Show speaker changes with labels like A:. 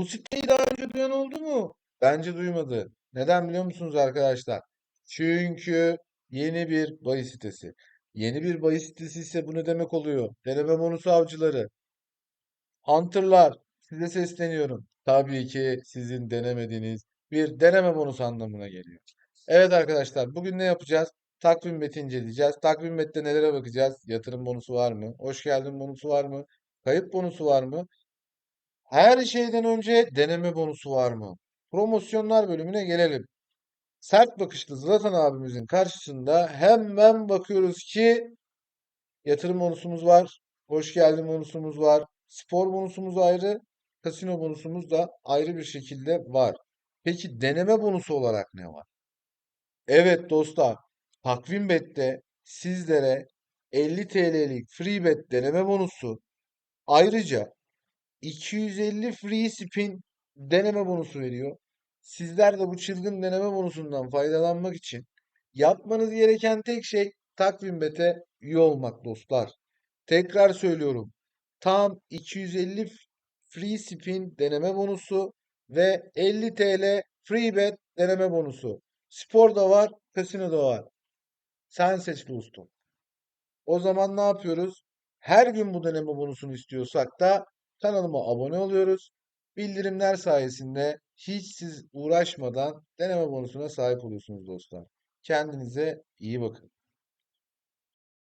A: Bu siteyi daha önce duyan oldu mu? Bence duymadı. Neden biliyor musunuz arkadaşlar? Çünkü yeni bir bahis sitesi. Yeni bir bahis sitesi ise bu ne demek oluyor? Deneme bonusu avcıları, hunter'lar size sesleniyorum. Tabii ki sizin denemediğiniz bir deneme bonusu anlamına geliyor. Evet arkadaşlar bugün ne yapacağız? Takvim beti inceleyeceğiz. Takvim bette nelere bakacağız? Yatırım bonusu var mı? Hoş geldin bonusu var mı? Kayıp bonusu var mı? Her şeyden önce deneme bonusu var mı? Promosyonlar bölümüne gelelim. Sert bakışlı Zlatan abimizin karşısında hemen bakıyoruz ki yatırım bonusumuz var. Hoş geldin bonusumuz var. Spor bonusumuz ayrı. Kasino bonusumuz da ayrı bir şekilde var. Peki deneme bonusu olarak ne var? Evet dostlar, Takvim Bet'te sizlere 50 TL'lik free bet deneme bonusu ayrıca 250 free spin deneme bonusu veriyor. Sizler de bu çılgın deneme bonusundan faydalanmak için yapmanız gereken tek şey Takvimbet'e üye olmak dostlar. Tekrar söylüyorum. Tam 250 free spin deneme bonusu ve 50 TL free bet deneme bonusu. Spor da var, kasino da var. Sen seç dostum. O zaman ne yapıyoruz? Her gün bu deneme bonusunu istiyorsak da kanalıma abone oluyoruz. Bildirimler sayesinde hiç siz uğraşmadan deneme bonusuna sahip oluyorsunuz dostlar. Kendinize iyi bakın.